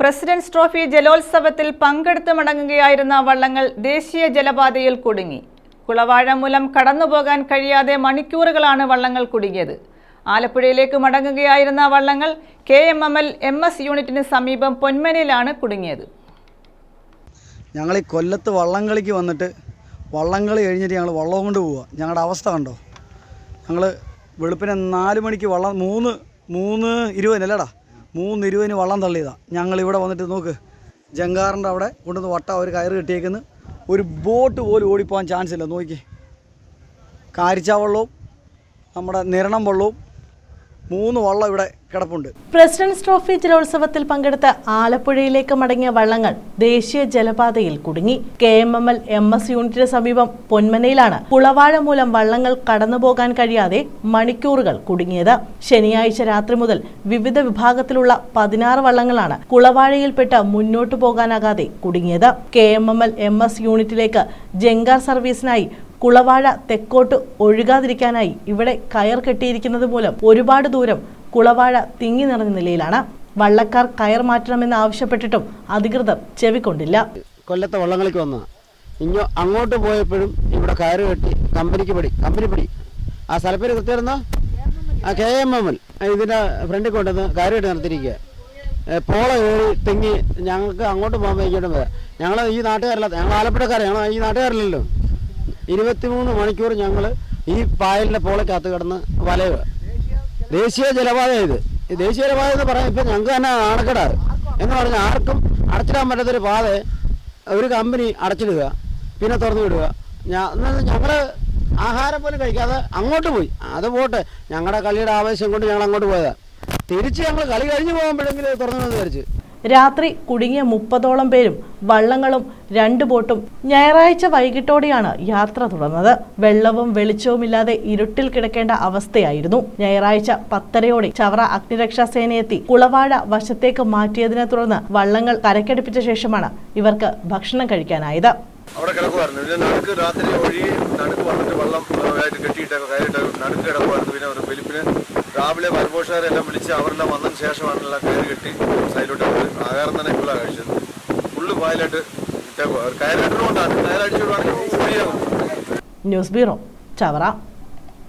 President's trophy ജലോത്സവത്തിൽ പങ്കെടുത്ത് മടങ്ങുകയായിരുന്ന വള്ളങ്ങൾ ദേശീയ ജലപാതയിൽ കുടുങ്ങി. കുളവാഴ മൂലം കടന്നുപോകാൻ കഴിയാതെ മണിക്കൂറുകളാണ് വള്ളങ്ങൾ കുടുങ്ങിയത്. ആലപ്പുഴയിലേക്ക് മടങ്ങുകയായിരുന്ന വള്ളങ്ങൾ K M M L M S യൂണിറ്റിന് സമീപം പൊന്മനയിലാണ് കുടുങ്ങിയത്. ഞങ്ങൾ ഈ കൊല്ലത്ത് വള്ളംകളിക്ക് വന്നിട്ട് വള്ളംകളി കഴിഞ്ഞിട്ട് ഞങ്ങൾ വള്ളം കൊണ്ട് പോവുക ഞങ്ങളുടെ അവസ്ഥ കണ്ടോ? ഞങ്ങൾ വെളുപ്പിനെ നാല് മണിക്ക് വള്ളം മൂന്ന് മൂന്ന് ഇരുപതിനല്ലേടാ മൂന്ന് ഇരുപതിന് വള്ളം തള്ളിയതാണ് ഞങ്ങളിവിടെ വന്നിട്ട് നോക്ക്. ജങ്കാറിന്റെ അവിടെ കൊണ്ടുവന്ന് വട്ട ഒരു കയറ് കെട്ടിയേക്കുന്നു. ഒരു ബോട്ട് പോലും ഓടിപ്പോകാൻ ചാൻസ് ഇല്ല. നോക്കി. കാരിച്ച വള്ളവും നമ്മുടെ നിരണം വള്ളവും മൂന്ന് വള്ളം ഇവിടെ കിടപ്പുണ്ട്. പ്രസിഡന്റ്സ് ട്രോഫി ജലോത്സവത്തിൽ പങ്കെടുത്ത ആലപ്പുഴയിലേക്ക് മടങ്ങിയ വള്ളങ്ങൾ ദേശീയ ജലപാതയിൽ കുടുങ്ങി. K M M L M S യൂണിറ്റിന് സമീപം പൊന്മനയിലാണ് കുളവാഴ മൂലം വള്ളങ്ങൾ കടന്നുപോകാൻ കഴിയാതെ മണിക്കൂറുകൾ കുടുങ്ങിയത്. ശനിയാഴ്ച രാത്രി മുതൽ വിവിധ വിഭാഗത്തിലുള്ള പതിനാറ് വള്ളങ്ങളാണ് കുളവാഴയിൽപ്പെട്ട് മുന്നോട്ടു പോകാനാകാതെ കുടുങ്ങിയത്. K M M L M S യൂണിറ്റിലേക്ക് ജങ്കാർ സർവീസിനായി കുളവാഴ തെക്കോട്ട് ഒഴുകാതിരിക്കാനായി ഇവിടെ കയർ കെട്ടിയിരിക്കുന്നത് മൂലം ഒരുപാട് ദൂരം കുളവാഴ തിങ്ങി നിറഞ്ഞ നിലയിലാണ്. വള്ളക്കാർ കയർ മാറ്റണമെന്ന് ആവശ്യപ്പെട്ടിട്ടും അധികൃതർ ചെവിക്കൊണ്ടില്ല. കൊല്ലത്തെ വള്ളങ്ങൾക്ക് വന്ന ഇങ്ങോ അങ്ങോട്ട് പോയപ്പോഴും ഇവിടെ കയർ കെട്ടി കമ്പനിക്ക് പിടി കമ്പനി പിടി. ആ സ്ഥലപ്പേര് കൃത്യമായിരുന്നോ? ആ കെ എം എം എൽ. ഇതിന്റെ ഫ്രണ്ടിൽ കൊണ്ടുവന്ന് കയറ് കെട്ടി നിർത്തിയിരിക്കുക പോള കയറി തെങ്ങി ഞങ്ങൾക്ക് അങ്ങോട്ട് പോകാൻ ഇങ്ങോട്ടും വരാം ഞങ്ങൾ ഈ നാട്ടുകാരല്ല ഞങ്ങൾ ആലപ്പുഴക്കാരാണ് ഞങ്ങൾ ഈ നാട്ടുകാരല്ലല്ലോ. ഇരുപത്തിമൂന്ന് മണിക്കൂർ ഞങ്ങൾ ഈ പായലിന്റെ പോളയ്ക്കകത്ത് കിടന്ന് വലയുക. ദേശീയ ജലപാത ഇത്. ഈ ദേശീയ ജലപാത എന്ന് പറയാൻ ഇപ്പം ഞങ്ങൾക്ക് തന്നെ അണക്കെടാറ് എന്ന് പറഞ്ഞാൽ ആർക്കും അടച്ചിടാൻ പറ്റാത്തൊരു പാത. ഒരു കമ്പനി അടച്ചിടുക. പിന്നെ തുറന്നു വിടുക. ഞങ്ങൾ ആഹാരം പോലും കഴിക്കാതെ അങ്ങോട്ട് പോയി. അത് പോട്ടെ. ഞങ്ങളുടെ കളിയുടെ ആവേശം കൊണ്ട് ഞങ്ങൾ അങ്ങോട്ട് പോയതാണ് തിരിച്ച് ഞങ്ങൾ കളി കഴിഞ്ഞ് പോകുമ്പോഴെങ്കിലും തുറന്നു വിടുമെന്ന് വിചാരിച്ചു. രാത്രി കുടുങ്ങിയ മുപ്പതോളം പേരും വള്ളങ്ങളും രണ്ട് ബോട്ടും ഞായറാഴ്ച വൈകിട്ടോടെയാണ് യാത്ര തുടർന്നത്. വെള്ളവും വെളിച്ചവുമില്ലാതെ ഇരുട്ടിൽ കിടക്കേണ്ട അവസ്ഥയായിരുന്നു. ഞായറാഴ്ച പത്തരയോടെ ചവറ അഗ്നിരക്ഷാ സേനയെത്തി കുളവാഴ വശത്തേക്ക് മാറ്റിയതിനെ തുടർന്ന് വള്ളങ്ങൾ കരക്കടുപ്പിച്ച ശേഷമാണ് ഇവർക്ക് ഭക്ഷണം കഴിക്കാനായത്. അവിടെ കിടക്കുമായിരുന്നു പിന്നെ നടുക്ക് രാത്രി ഒഴി നടുക്ക് വന്നിട്ട് വെള്ളം ആയിട്ട് കെട്ടിയിട്ടൊക്കെ കയറിയിട്ട് നടുക്ക് കിടക്കുമായിരുന്നു പിന്നെ രാവിലെ പരിപോഷകാരെല്ലാം വിളിച്ച് അവരെല്ലാം വന്നതിന് ശേഷമാണെല്ലാം കയറി കെട്ടി സൈഡിലോട്ട് ആഹാരം തന്നെ ഇപ്പോഴാണ് കഴിച്ചത് ഫുള്ള് പായലായിട്ട് കയറിട്ടുകൊണ്ടാണ് ന്യൂസ് ബ്യൂറോ ചവറ.